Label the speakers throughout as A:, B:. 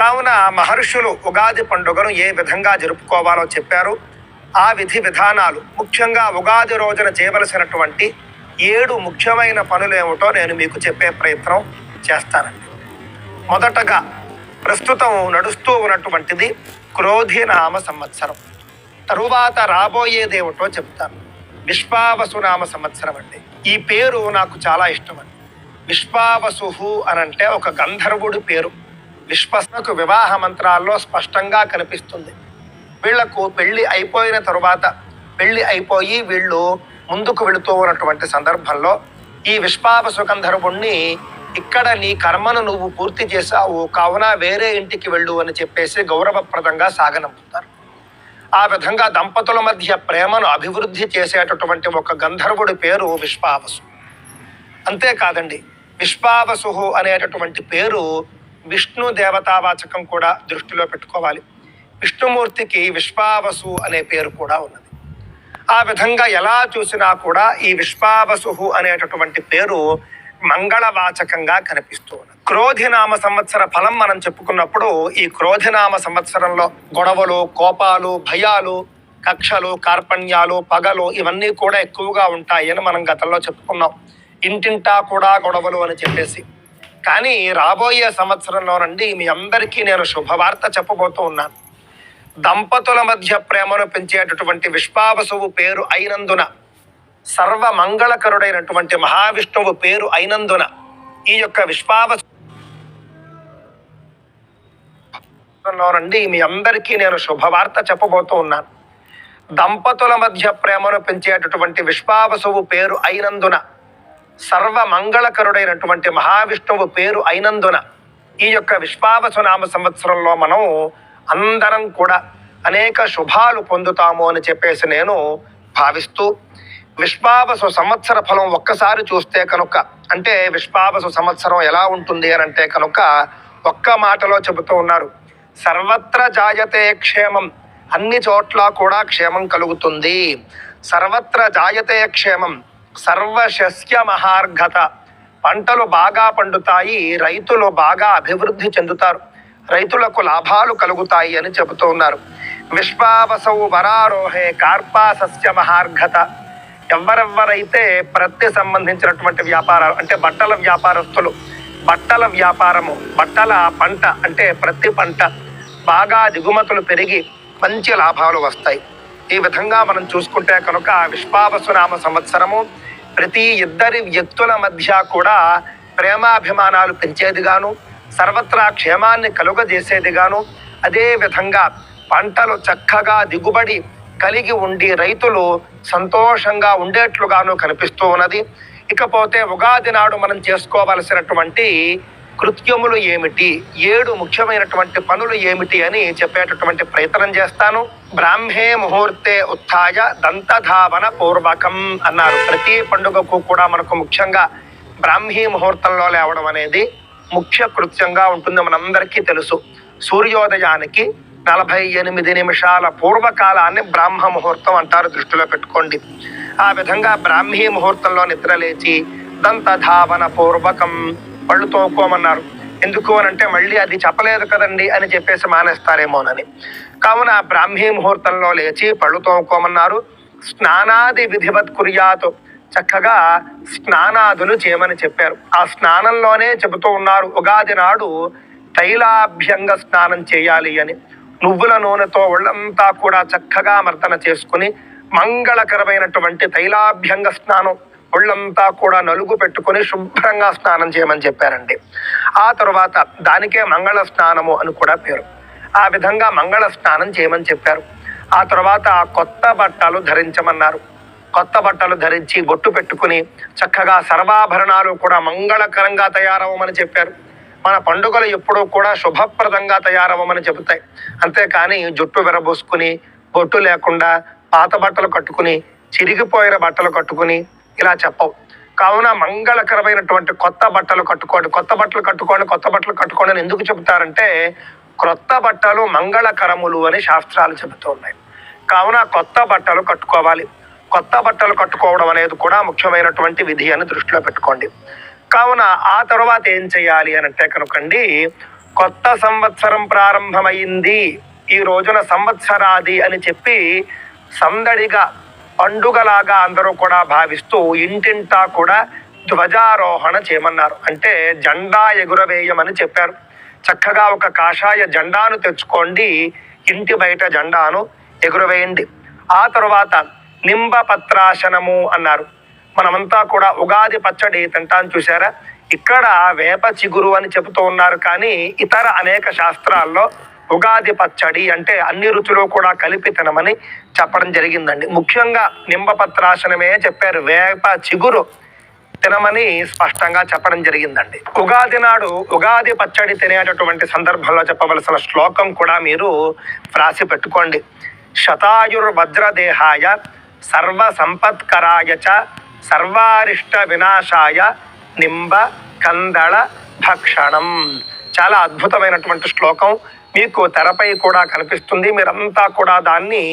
A: కావున మహర్షులు ఉగాది పండుగను ఏ విధంగా జరుపుకోవాలో చెప్పారు. ఆ విధి విధానాలు ముఖ్యంగా ఉగాది రోజున చేయవలసినటువంటి ఏడు ముఖ్యమైన పనులు ఏమిటో నేను మీకు చెప్పే ప్రయత్నం చేస్తానండి. మొదటగా ప్రస్తుతం నడుస్తూ ఉన్నటువంటిది క్రోధినామ సంవత్సరం. తరువాత రాబోయేదేమిటో చెప్తాను. విశ్వావసునామ సంవత్సరం అండి. ఈ పేరు నాకు చాలా ఇష్టం అండి విశ్వావసు అని అంటే ఒక గంధర్వుడి పేరు. విశ్వసనకు వివాహ మంత్రాల్లో స్పష్టంగా కనిపిస్తుంది. వీళ్ళకు పెళ్ళి అయిపోయిన తరువాత పెళ్ళి అయిపోయి వీళ్ళు ముందుకు వెళుతూ ఉన్నటువంటి సందర్భంలో ఈ విశ్వావసు సుగంధర్వుణ్ణి ఇక్కడ నీ కర్మను నువ్వు పూర్తి చేశావు కావున వేరే ఇంటికి వెళ్ళు అని చెప్పేసి గౌరవప్రదంగా సాగనంపుతారు. ఆ విధంగా దంపతుల మధ్య ప్రేమను అభివృద్ధి చేసేటటువంటి ఒక గంధర్వుడి పేరు విశ్వావసు. అంతేకాదండి విశ్వావసు అనేటటువంటి పేరు విష్ణు దేవతావాచకం కూడా దృష్టిలో పెట్టుకోవాలి. విష్ణుమూర్తికి విశ్వావసు అనే పేరు కూడా ఉన్నది. ఆ విధంగా ఎలా చూసినా కూడా ఈ విశ్వావసు అనేటటువంటి పేరు మంగళవాచకంగా కనిపిస్తూ ఉన్నది. క్రోధినామ సంవత్సర ఫలం మనం చెప్పుకున్నప్పుడు ఈ క్రోధినామ సంవత్సరంలో గొడవలు కోపాలు భయాలు కక్షలు కార్పణ్యాలు పగలు ఇవన్నీ కూడా ఎక్కువగా ఉంటాయి అని మనం గతంలో చెప్పుకున్నాం. ఇంటింటా కూడా గొడవలు అని చెప్పేసి కానీ రాబోయే సంవత్సరంలో నుండి మీ అందరికీ నేను శుభవార్త చెప్పబోతూ ఉన్నాను. దంపతుల మధ్య ప్రేమను పెంచేటటువంటి విశ్వావసువు పేరు అయినందున సర్వ మంగళకరుడైనటువంటి మహావిష్ణువు పేరు అయినందున ఈ యొక్క విశ్వావసులో నుండి మీ అందరికీ నేను శుభవార్త చెప్పబోతూ ఉన్నాను. దంపతుల మధ్య ప్రేమను పెంచేటటువంటి విశ్వావసువు పేరు అయినందున సర్వ మంగళకరుడైనటువంటి మహావిష్ణువు పేరు అయినందున ఈ యొక్క విశ్వావసునామ సంవత్సరంలో మనం అందరం కూడా అనేక శుభాలు పొందుతాము అని చెప్పేసి నేను భావిస్తూ విశ్వావసు సంవత్సర ఫలం ఒక్కసారి చూస్తే కనుక అంటే విశ్వావసు సంవత్సరం ఎలా ఉంటుంది అని అంటే కనుక ఒక్క మాటలో చెబుతూ ఉన్నారు సర్వత్ర జాయతే క్షేమం అన్ని చోట్ల కూడా క్షేమం కలుగుతుంది. సర్వత్ర జాయతే క్షేమం సర్వశస్య మహార్ఘత పంటలు బాగా పండుతాయి రైతులు బాగా అభివృద్ధి చెందుతారు. రైతులకు లాభాలు కలుగుతాయి అని చెబుతూ ఉన్నారు. విశ్వావసౌ వరారోహే కార్పా సస్య మహార్ఘత ఎవరెవరైతే ప్రతి సంబంధించినటువంటి వ్యాపారాలు అంటే బట్టల వ్యాపారస్తులు బట్టల వ్యాపారము బట్టల పంట అంటే ప్రతి పంట బాగా దిగుమతులు పెరిగి మంచి లాభాలు వస్తాయి. ఈ విధంగా మనం చూసుకుంటే కనుక విశ్వావసునామ సంవత్సరము ప్రతి ఇద్దరి వ్యక్తుల మధ్య కూడా ప్రేమాభిమానాలు పెంచేదిగాను సర్వత్రా క్షేమాన్ని కలుగజేసేదిగాను. అదే విధంగా పంటలు చక్కగా దిగుబడి కలిగి ఉండి రైతులు సంతోషంగా ఉండేట్లుగాను కనిపిస్తూ ఉన్నది. ఇకపోతే ఉగాది నాడు మనం చేసుకోవలసినటువంటి కృత్యములు ఏమిటి? ఏడు ముఖ్యమైనటువంటి పనులు ఏమిటి అని చెప్పేటటువంటి ప్రయత్నం చేస్తాను. బ్రాహ్మే ముహూర్తే ఉత్థాయ దంతధావన పూర్వకం అన్నారు. ప్రతి పండుగకు కూడా మనకు ముఖ్యంగా బ్రాహ్మీ ముహూర్తంలో లేవడం అనేది ముఖ్య కృత్యంగా ఉంటుంది మనందరికీ తెలుసు. సూర్యోదయానికి నలభై ఎనిమిది నిమిషాల పూర్వకాలాన్ని బ్రాహ్మ ముహూర్తం అంటారు దృష్టిలో పెట్టుకోండి. ఆ విధంగా బ్రాహ్మీ ముహూర్తంలో నిద్రలేచి దంతధావన పూర్వకం పళ్ళు తోముకోమన్నారు. ఎందుకు అని అంటే మళ్ళీ అది చెప్పలేదు కదండి అని చెప్పేసి మానేస్తారేమోనని. కావున బ్రాహ్మీ ముహూర్తంలో లేచి పళ్ళు తోముకోమన్నారు. స్నానాది విధివత్ కుర్యాతు. చక్కగా స్నానాదులు చేయమని చెప్పారు. ఆ స్నానంలోనే చెబుతూ ఉన్నారు ఉగాది నాడు తైలాభ్యంగ స్నానం చేయాలి అని. నువ్వుల నూనెతో ఒళ్ళంతా కూడా చక్కగా మర్దన చేసుకుని మంగళకరమైనటువంటి తైలాభ్యంగ స్నానం ఒళ్ళంతా కూడా నలుగు పెట్టుకుని శుభ్రంగా స్నానం చేయమని చెప్పారండి. ఆ తర్వాత దానికే మంగళ స్నానము అని కూడా పేరు. ఆ విధంగా మంగళ స్నానం చేయమని చెప్పారు. ఆ తర్వాత కొత్త బట్టలు ధరించమన్నారు. కొత్త బట్టలు ధరించి బొట్టు పెట్టుకుని చక్కగా సర్వాభరణాలు కూడా మంగళకరంగా తయారవ్వమని చెప్పారు. మన పండుగలు ఎప్పుడూ కూడా శుభప్రదంగా తయారవ్వమని చెబుతాయి. అంతేకాని జుట్టు విరబోసుకుని బొట్టు లేకుండా పాత బట్టలు కట్టుకుని చిరిగిపోయిన బట్టలు కట్టుకుని ఇలా చెప్పవు. కావున మంగళకరమైనటువంటి కొత్త బట్టలు కట్టుకోండి. కొత్త బట్టలు కట్టుకోండి కొత్త బట్టలు కట్టుకోండి అని ఎందుకు చెబుతారంటే క్రొత్త బట్టలు మంగళకరములు అని శాస్త్రాలు చెబుతూ ఉన్నాయి. కావున కొత్త బట్టలు కట్టుకోవాలి. కొత్త బట్టలు కట్టుకోవడం అనేది కూడా ముఖ్యమైనటువంటి విధి అని దృష్టిలో పెట్టుకోండి. కావున ఆ తర్వాత ఏం చేయాలి అని అంటే కనుకండి కొత్త సంవత్సరం ప్రారంభమైంది ఈ రోజున సంవత్సరాది అని చెప్పి సందడిగా పండుగలాగా అందరూ కూడా భావిస్తూ ఇంటింటా కూడా ధ్వజారోహణ చేయమన్నారు. అంటే జెండా ఎగురవేయమని చెప్పారు. చక్కగా ఒక కాషాయ జెండాను తెచ్చుకోండి ఇంటి బయట జెండాను ఎగురవేయండి. ఆ తరువాత నింబ పత్రాశనము అన్నారు. మనమంతా కూడా ఉగాది పచ్చడి తింటాను చూసారా ఇక్కడ వేప చిగురు అని చెబుతూ ఉన్నారు. కానీ ఇతర అనేక శాస్త్రాల్లో ఉగాది పచ్చడి అంటే అన్ని రుచులు కూడా కలిపి తినమని చెప్పడం జరిగిందండి. ముఖ్యంగా నింబపత్రాసనమే చెప్పారు. వేప చిగురు తినమని స్పష్టంగా చెప్పడం జరిగిందండి. ఉగాది నాడు ఉగాది పచ్చడి తినేటటువంటి సందర్భంలో చెప్పవలసిన శ్లోకం కూడా మీరు వ్రాసి పెట్టుకోండి. శతాయుర్వజ్రదేహాయ సర్వ సంపత్కరాయ చ సర్వారిష్ట వినాశాయ నింబ కందళ భక్షణం. చాలా అద్భుతమైనటువంటి శ్లోకం. మీకు తెరపై కూడా కనిపిస్తుంది. మీరంతా కూడా దాన్ని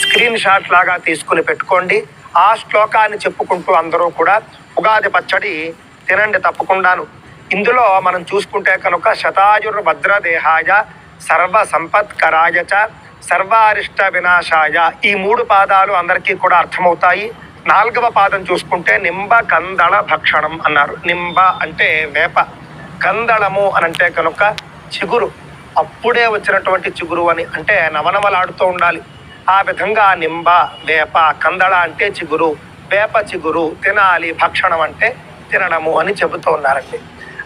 A: స్క్రీన్ షాట్ లాగా తీసుకుని పెట్టుకోండి. ఆ శ్లోకాన్ని చెప్పుకుంటూ అందరూ కూడా ఉగాది పచ్చడి తినండి తప్పకుండాను. ఇందులో మనం చూసుకుంటే కనుక శతాయుర్భద్రదేహాయ సర్వ సంపత్కరాయ చ సర్వారిష్ట వినాశాయ ఈ మూడు పాదాలు అందరికీ కూడా అర్థమవుతాయి. నాలుగవ పాదం చూసుకుంటే నింబ కందళ భక్షణం అన్నారు. నింబ అంటే వేప. కందళము అని అంటే కనుక చిగురు. అప్పుడే వచ్చినటువంటి చిగురు అని. అంటే నవనవలాడుతూ ఉండాలి. ఆ విధంగా నింబ వేప కందళ అంటే చిగురు వేప చిగురు తినాలి భక్షణం అంటే తినడము అని చెబుతూ ఉన్నారండి.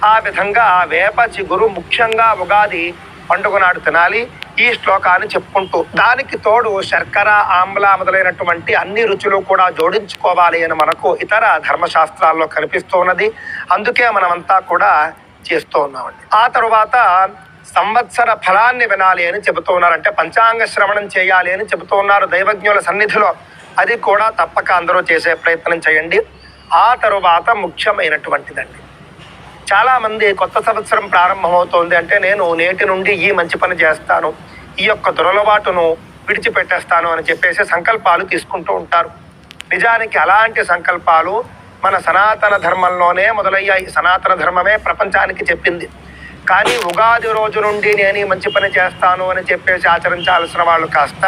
A: ఆ విధంగా వేప చిగురు ముఖ్యంగా ఉగాది పండుగ నాడు తినాలి ఈ శ్లోకాన్ని చెప్పుకుంటూ. దానికి తోడు శర్కర ఆమ్ల మొదలైనటువంటి అన్ని రుచులు కూడా జోడించుకోవాలి అని మనకు ఇతర ధర్మశాస్త్రాల్లో కనిపిస్తూ ఉన్నది. అందుకే మనమంతా కూడా చేస్తూ ఉన్నామండి. ఆ తరువాత సంవత్సర ఫలాన్ని వినాలి అని చెబుతున్నారు అంటే పంచాంగ శ్రవణం చేయాలి అని చెబుతూ ఉన్నారు దైవజ్ఞుల సన్నిధిలో. అది కూడా తప్పక అందరూ చేసే ప్రయత్నం చేయండి. ఆ తరువాత ముఖ్యమైనటువంటిదండి. చాలామంది కొత్త సంవత్సరం ప్రారంభమవుతోంది అంటే నేను నేటి నుండి ఈ మంచి పని చేస్తాను. ఈ యొక్క దురలవాటును విడిచిపెట్టేస్తాను అని చెప్పేసి సంకల్పాలు తీసుకుంటూ ఉంటారు. నిజానికి అలాంటి సంకల్పాలు మన సనాతన ధర్మంలోనే మొదలయ్యాయి. సనాతన ధర్మమే ప్రపంచానికి చెప్పింది. కానీ ఉగాది రోజు నుండి నేను మంచి పని చేస్తాను అని చెప్పేసి ఆచరించాల్సిన వాళ్ళు కాస్త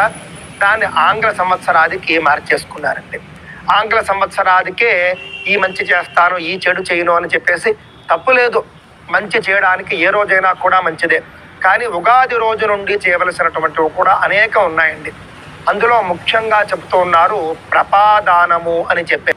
A: దాన్ని ఆంగ్ల సంవత్సరాదికి మార్చేసుకున్నారండి. ఆంగ్ల సంవత్సరాదికే ఈ మంచి చేస్తాను ఈ చెడు చేయను అని చెప్పేసి తప్పు లేదు. మంచి చేయడానికి ఏ రోజైనా కూడా మంచిదే. కానీ ఉగాది రోజు నుండి చేయవలసినటువంటివి కూడా అనేకం ఉన్నాయండి. అందులో ముఖ్యంగా చెబుతూ ఉన్నారు ప్రపాదానము అని చెప్పే